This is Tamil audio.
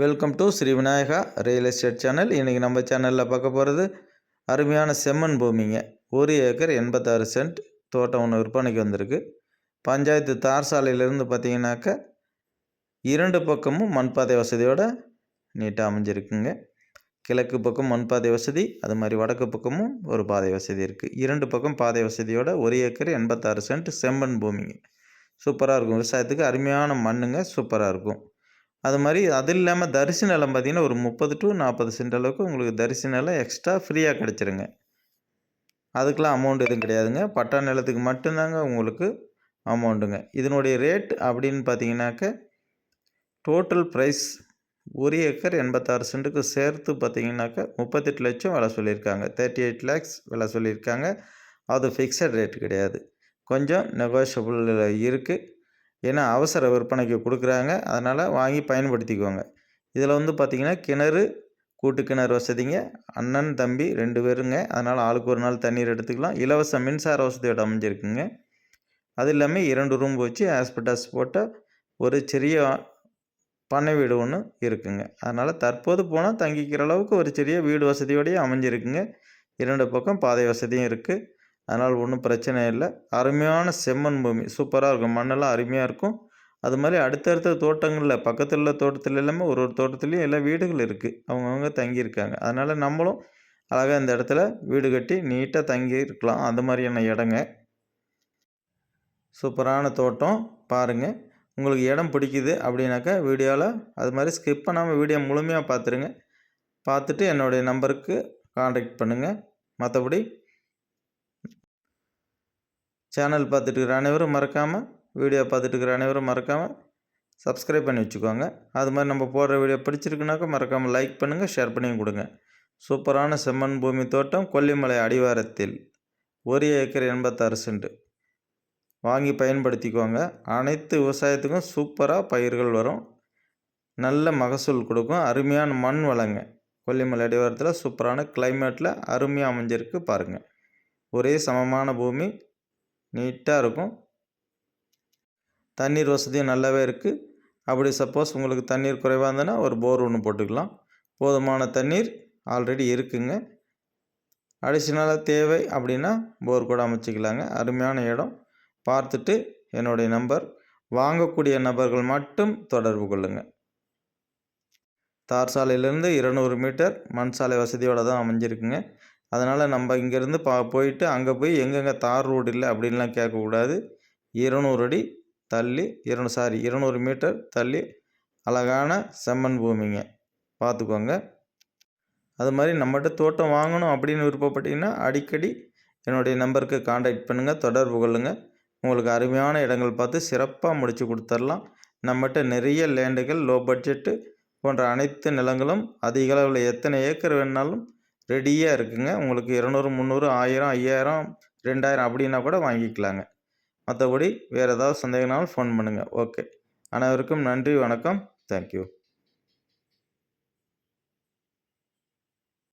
Welcome to Shri Vinayaka real estate channel இன்றைக்கி நம்ம சேனலில் பார்க்க போகிறது அருமையான செம்மண் பூமிங்க. ஒரு ஏக்கர் எண்பத்தாறு சென்ட் தோட்டம் ஒன்று விற்பனைக்கு வந்திருக்கு. பஞ்சாயத்து தார் சாலையிலேருந்து பார்த்தீங்கன்னாக்க இரண்டு பக்கமும் மண்பாதை வசதியோட நீட்டாக அமைஞ்சிருக்குங்க. கிழக்கு பக்கம் மண்பாதை வசதி அது மாதிரி வடக்கு பக்கமும் ஒரு பாதை வசதி இருக்குது இரண்டு பக்கம் பாதை வசதியோட ஒரு ஏக்கர் எண்பத்தாறு சென்ட் செம்மண் பூமிங்க. சூப்பராக இருக்கும். விவசாயத்துக்கு அருமையான மண்ணுங்க சூப்பராக இருக்கும். அது மாதிரி அது இல்லாமல் தரிசனம் நிலம் பார்த்திங்கன்னா ஒரு முப்பது டு நாற்பது சென்ட் அளவுக்கு உங்களுக்கு தரிசு நிலம் எக்ஸ்ட்ரா ஃப்ரீயாக கிடச்சிருங்க. அதுக்கெலாம் அமௌண்ட் எதுவும் கிடையாதுங்க. பட்டா நிலத்துக்கு மட்டும்தாங்க உங்களுக்கு அமௌண்ட்டுங்க இதனுடைய ரேட் அப்படின்னு பார்த்தீங்கன்னாக்க டோட்டல் ப்ரைஸ் ஒரு ஏக்கர் எண்பத்தாறு சென்ட்டுக்கு சேர்த்து பார்த்தீங்கன்னாக்க முப்பத்தெட்டு லட்சம் விலை சொல்லியிருக்காங்க. தேர்ட்டி எயிட் லேக்ஸ் விலை சொல்லியிருக்காங்க. அது ஃபிக்ஸட் ரேட் கிடையாது. கொஞ்சம் நெகோஷியபிள் இருக்குது ஏன்னா அவசர விற்பனைக்கு கொடுக்குறாங்க. அதனால் வாங்கி பயன்படுத்திக்குவாங்க இதில் வந்து பார்த்திங்கன்னா கிணறு கூட்டு கிணறு வசதிங்க. அண்ணன் தம்பி ரெண்டு பேருங்க. அதனால் ஆளுக்கு ஒரு நாள் தண்ணீர் எடுத்துக்கலாம். இலவச மின்சார வசதியோட அமைஞ்சிருக்குங்க. அது இல்லாமல் இரண்டு ரூம் வச்சு ஹாஸ்பிட்டாஸ் போட்ட ஒரு சிறிய பண்ணை வீடு ஒன்று இருக்குங்க. அதனால் தற்போது போனால் தங்கிக்கிற அளவுக்கு ஒரு சிறிய வீடு வசதியோடய அமைஞ்சிருக்குங்க. இரண்டு பக்கம் பாதை வசதியும் இருக்குது அதனால் ஒன்றும் பிரச்சனை இல்லை. அருமையான செம்மண் பூமி. சூப்பராக இருக்கும். மண்ணெல்லாம் அருமையாக இருக்கும். அது மாதிரி அடுத்தடுத்த தோட்டங்களில் பக்கத்தில் உள்ள தோட்டத்தில் எல்லாமே ஒரு ஒரு தோட்டத்துலேயும் எல்லா வீடுகள் இருக்குது அவங்கவுங்க தங்கியிருக்காங்க. அதனால் நம்மளும் அழகாக இந்த இடத்துல வீடு கட்டி நீட்டாக தங்கி இருக்கலாம். அந்த மாதிரியான இடங்க. சூப்பரான தோட்டம். பாருங்கள் உங்களுக்கு இடம் பிடிக்குது அப்படின்னாக்கா வீடியோவில் அது மாதிரி ஸ்கிப் பண்ணாமல் வீடியோ முழுமையாக பார்த்துருங்க. பார்த்துட்டு என்னுடைய நம்பருக்கு காண்டாக்ட் பண்ணுங்கள் மற்றபடி சேனல் பார்த்துட்டு இருக்கிற அனைவரும் மறக்காமல் வீடியோ பார்த்துட்டு இருக்கிற அனைவரும் மறக்காமல் சப்ஸ்கிரைப் பண்ணி வச்சுக்கோங்க. அது மாதிரி நம்ம போடுற வீடியோ பிடிச்சிருக்குனாக்கா மறக்காமல் லைக் பண்ணுங்கள் ஷேர் பண்ணி கொடுங்க. சூப்பரான செம்மண் பூமி தோட்டம் கொல்லிமலை அடிவாரத்தில் ஒரு ஏக்கர் எண்பத்தாறு சென்ட். வாங்கி பயன்படுத்திக்கோங்க. அனைத்து விவசாயத்துக்கும் சூப்பராக பயிர்கள் வரும். நல்ல மகசூல் கொடுக்கும். அருமையான மண் வளங்க. கொல்லிமலை அடிவாரத்தில் சூப்பரான கிளைமேட்டில் அருமையாக அமைஞ்சிருக்கு பாருங்கள் ஒரே சமமான பூமி நீட்டாக இருக்கும். தண்ணீர் வசதியும் நல்லாவே இருக்குது அப்படி சப்போஸ் உங்களுக்கு தண்ணீர் குறைவாக இருந்ததுன்னா ஒரு போர் ஒன்று போட்டுக்கலாம். போதுமான தண்ணீர் ஆல்ரெடி இருக்குங்க. அடிஷ்னலாக தேவை அப்படின்னா போர் கூட அமைச்சிக்கலாங்க. அருமையான இடம். பார்த்துட்டு என்னுடைய நம்பர் வாங்கக்கூடிய நபர்கள் மட்டும் தொடர்பு கொள்ளுங்கள் தார் சாலையிலேருந்து இருநூறு மீட்டர் மண் சாலை வசதியோடு தான் அமைஞ்சிருக்குங்க. அதனால் நம்ம இங்கேருந்து பா போயிட்டு அங்கே போய் எங்கெங்கே தார் ரோடு இல்லை அப்படின்லாம் கேட்கக்கூடாது. இருநூறு அடி தள்ளி இருநூறு சாரி இருநூறு மீட்டர் தள்ளி அழகான செம்மண் பூமிங்க. பார்த்துக்கோங்க. அது மாதிரி நம்மகிட்ட தோட்டம் வாங்கணும் அப்படின்னு விருப்பப்பட்டீங்கன்னா அடிக்கடி என்னுடைய நம்பருக்கு காண்டாக்ட் பண்ணுங்கள் தொடர்பு கொள்ளுங்கள் உங்களுக்கு அருமையான இடங்கள் பார்த்து சிறப்பாக முடித்து கொடுத்துர்லாம். நம்மகிட்ட நிறைய லேண்டுகள் லோ பட்ஜெட்டு போன்ற அனைத்து நிலங்களும் அதிக அளவில் எத்தனை ஏக்கர் வேணாலும் ரெடியாக இருக்குங்க. உங்களுக்கு இரநூறு முந்நூறு ஆயிரம் ஐயாயிரம் ரெண்டாயிரம் அப்படின்னா கூட வாங்கிக்கலாங்க. மற்றபடி வேறு ஏதாவது சந்தேகம்னாலும் ஃபோன் பண்ணுங்கள் ஓகே அனைவருக்கும் நன்றி வணக்கம். தேங்க்யூ